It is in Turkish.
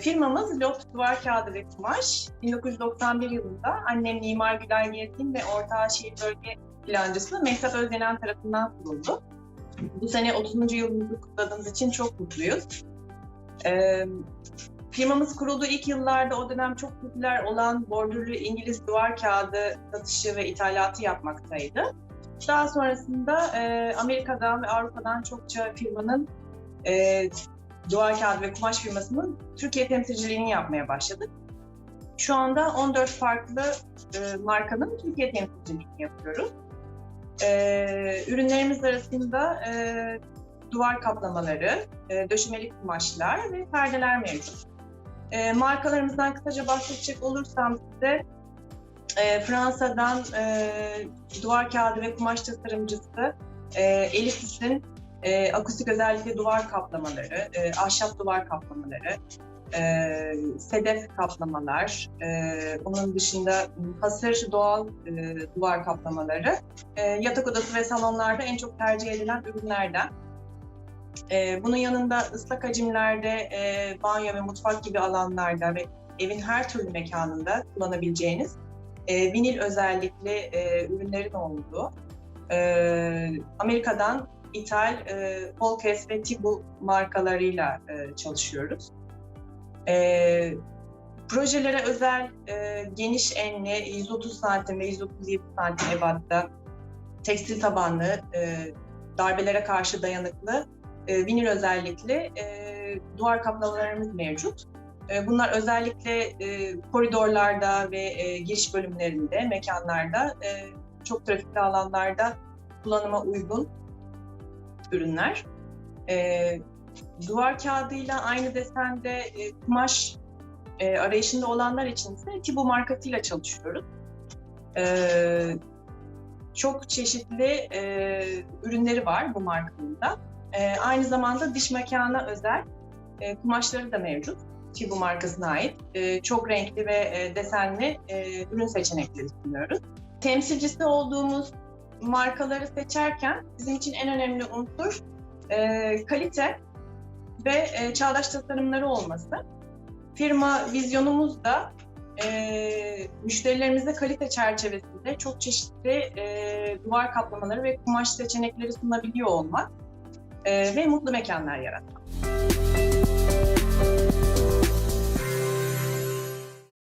Firmamız Loft Duvar Kağıdı ve Kumaş. 1991 yılında annem Mimar Gülay Gezgin ve Ortağı Şehir Bölge Plancısı Mehtap Özdenen tarafından kuruldu. Bu sene 30. yılımızı kutladığımız için çok mutluyuz. Ee, firmamız kurulduğu ilk yıllarda o dönem çok popüler olan bordürlü İngiliz duvar kağıdı satışı ve ithalatı yapmaktaydı. Daha sonrasında e, Amerika'dan ve Avrupa'dan çokça firmanın e, duvar kağıdı ve kumaş firmasının Türkiye temsilciliğini yapmaya başladık. Şu anda 14 farklı e, markanın Türkiye temsilciliğini yapıyoruz. E, ürünlerimiz arasında e, duvar kaplamaları, e, döşemelik kumaşlar ve perdeler mevcut. E, markalarımızdan kısaca bahsedecek olursam size e, Fransa'dan e, duvar kağıdı ve kumaş tasarımcısı e, Elif Hüs'ün e, akustik özellikle duvar kaplamaları, e, ahşap duvar kaplamaları, e, sedef kaplamalar, e, onun dışında hasır doğal e, duvar kaplamaları, e, yatak odası ve salonlarda en çok tercih edilen ürünlerden. E, bunun yanında ıslak hacimlerde, e, banyo ve mutfak gibi alanlarda ve evin her türlü mekanında kullanabileceğiniz e, vinil özellikli e, ürünlerin olduğu, e, Amerika'dan ithal e, Volkes ve Tibu markalarıyla e, çalışıyoruz. E, projelere özel e, geniş enli 130 santim ve 137 santim ebatta tekstil tabanlı, e, darbelere karşı dayanıklı, e, vinil özellikli e, duvar kaplamalarımız mevcut. E, Bunlar özellikle e, koridorlarda ve e, giriş bölümlerinde, mekanlarda, e, çok trafikli alanlarda kullanıma uygun ürünler. E, duvar kağıdıyla aynı desende e, kumaş e, arayışında olanlar için ise Tibu markasıyla çalışıyoruz. E, çok çeşitli e, ürünleri var bu markanın da. E, aynı zamanda diş mekana özel e, kumaşları da mevcut. Tibu markasına ait. E, çok renkli ve e, desenli e, ürün seçenekleri sunuyoruz. Temsilcisi olduğumuz markaları seçerken bizim için en önemli unsur e, kalite ve e, çağdaş tasarımları olması. Firma vizyonumuz da e, müşterilerimize kalite çerçevesinde çok çeşitli e, duvar kaplamaları ve kumaş seçenekleri sunabiliyor olmak e, ve mutlu mekanlar yaratmak.